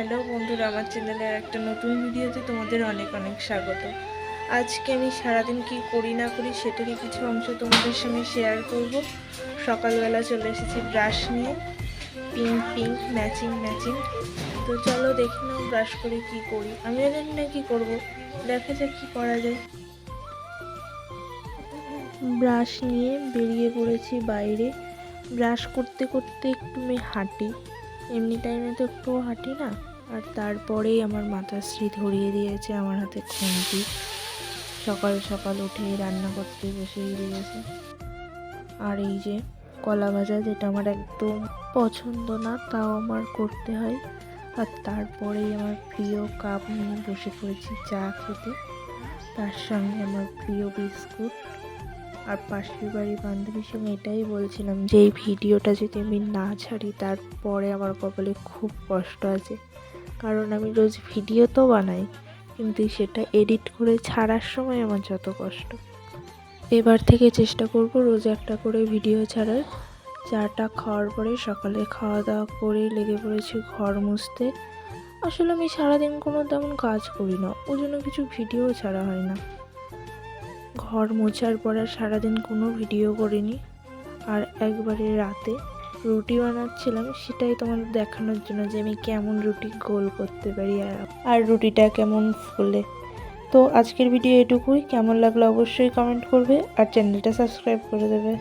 আমার চ্যানেলের একটা নতুন ভিডিওতে তোমাদের অনেক অনেক স্বাগত। আজকে আমি সারাদিন কি করি না করি সেটারই কিছু অংশ তোমাদের সঙ্গে শেয়ার করব। সকালবেলা চলে এসেছি ব্রাশ নিয়ে। পিঙ্ক পিঙ্ক ম্যাচিং ম্যাচিং তো চলো দেখি নাও ব্রাশ করে কি করি। আমি জানি না কি করব। দেখা যাক কি করা যায়। ব্রাশ নিয়ে বেরিয়ে পড়েছি বাইরে। ব্রাশ করতে করতে একটু আমি হাঁটি। এমনি টাইমে তো একটু হাঁটি না। আর তারপরেই আমার মাতাশ্রী ধরিয়ে দিয়েছে আমার হাতে খুন্তি। সকাল সকাল উঠে রান্না করতে বসেই দিয়েছে আর এই যে কলা ভাজা, যেটা আমার একদম পছন্দ না, তাও আমার করতে হয়। আর তারপরেই আমার প্রিয় কাপ নিয়ে বসে পড়েছি চা খেতে। তার সঙ্গে আমার প্রিয় বিস্কুট। আর পাশের বাড়ির বান্ধবীর সঙ্গে এটাই বলছিলাম যে, এই ভিডিওটা যদি আমি না ছাড়ি, তারপরে আমার কপালে খুব কষ্ট আছে। কারণ আমি রোজ ভিডিও তো বানাই, কিন্তু সেটা এডিট করে ছাড়ার সময় আমার যত কষ্ট। এবার থেকে চেষ্টা করব রোজ একটা করে ভিডিও ছাড়ার। চাটা খাওয়ার পরে সকালে খাওয়া দাওয়া করে লেগে পড়েছি ঘর মুছতে। আসলে আমি সারাদিন কোনো তেমন কাজ করি না, ওই জন্য কিছু ভিডিও ছাড়া হয় না। ঘর মোছার পর আর সারাদিন কোনো ভিডিও করিনি। আর একবারে রাতে রুটি বানাচ্ছিলাম, সেটাই তোমাদের দেখানোর জন্য যে আমি কেমন রুটি গোল করতে পারি আর আর রুটিটা কেমন ফুলে। তো আজকের ভিডিও এটুকুই। কেমন লাগল অবশ্যই কমেন্ট করবে আর চ্যানেলটা সাবস্ক্রাইব করে দেবে।